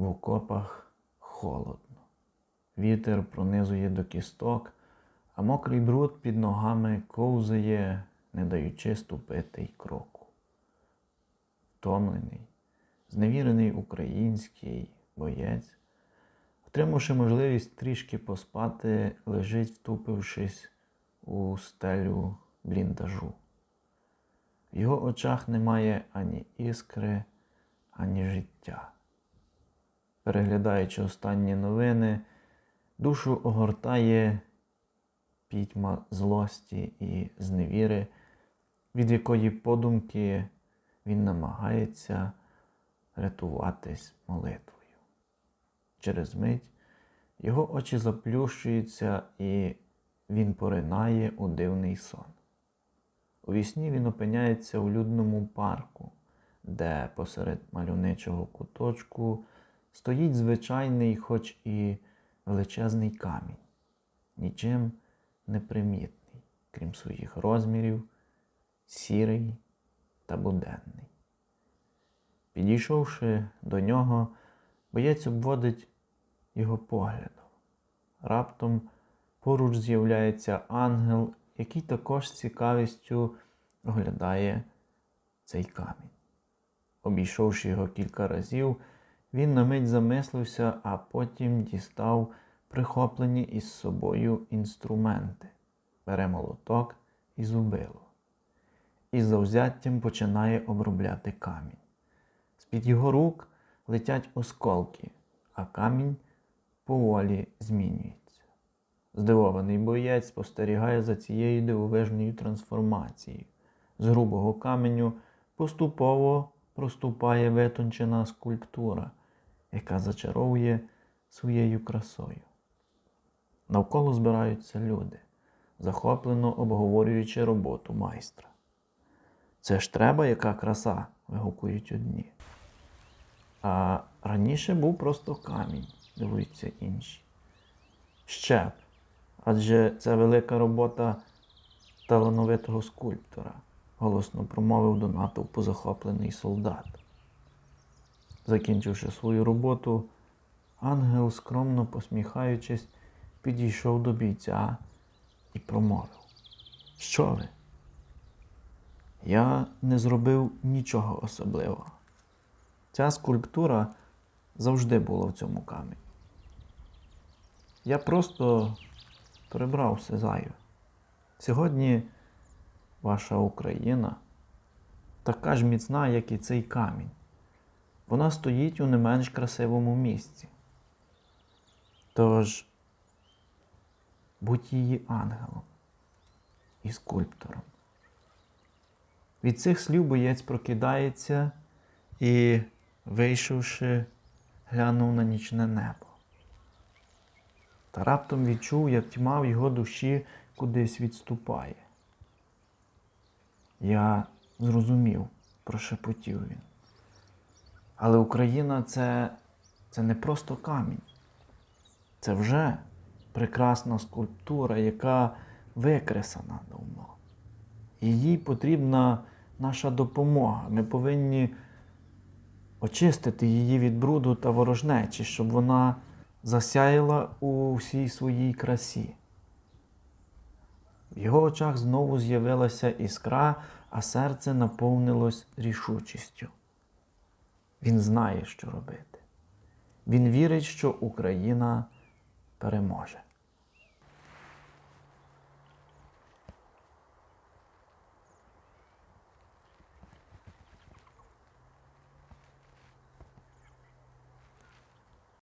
в окопах холодно. Вітер пронизує до кісток, а мокрий бруд під ногами ковзає, не даючи ступити й кроку. Втомлений, зневірений український боєць, отримавши можливість трішки поспати, лежить, втупившись у стелю бліндажу. В його очах немає ані іскри, ані життя. Переглядаючи останні новини, душу огортає пітьма злості і зневіри, від якої подумки він намагається рятуватись молитвою. Через мить його очі заплющуються і він поринає у дивний сон. У вісні він опиняється у людному парку, де посеред мальовничого куточку стоїть звичайний, хоч і величезний камінь, нічим не примітний, крім своїх розмірів, сірий та буденний. Підійшовши до нього, боєць обводить його поглядом. Раптом поруч з'являється ангел, який також з цікавістю оглядає цей камінь. Обійшовши його кілька разів, він на мить замислився, а потім дістав прихоплені із собою інструменти, бере молоток і зубило. І завзяттям починає обробляти камінь. З-під його рук летять осколки, а камінь поволі змінюється. Здивований боєць спостерігає за цією дивовижною трансформацією. З грубого каменю поступово проступає витончена скульптура, яка зачаровує своєю красою. Навколо збираються люди, захоплено обговорюючи роботу майстра. Це ж треба, яка краса, вигукують одні. А раніше був просто камінь, дивуються інші. Щеп, адже це велика робота талановитого скульптора, голосно промовив до натовпу захоплений солдат. Закінчивши свою роботу, ангел, скромно посміхаючись, підійшов до бійця і промовив: Що ви? Я не зробив нічого особливого. Ця скульптура завжди була в цьому камені. Я просто прибрав все зайве. Сьогодні ваша Україна така ж міцна, як і цей камінь. Вона стоїть у не менш красивому місці. Тож будь її ангелом і скульптором. Від цих слів боєць прокидається і, вийшовши, глянув на нічне небо. Та раптом відчув, як тьма в його душі кудись відступає. Я зрозумів, прошепотів він. Але Україна це, це не просто камінь. Це вже прекрасна скульптура, яка викресана давно. Їй потрібна наша допомога. Ми повинні очистити її від бруду та ворожнечі, щоб вона засяяла у всій своїй красі. В його очах знову з'явилася іскра, а серце наповнилось рішучістю. Він знає, що робити. Він вірить, що Україна переможе.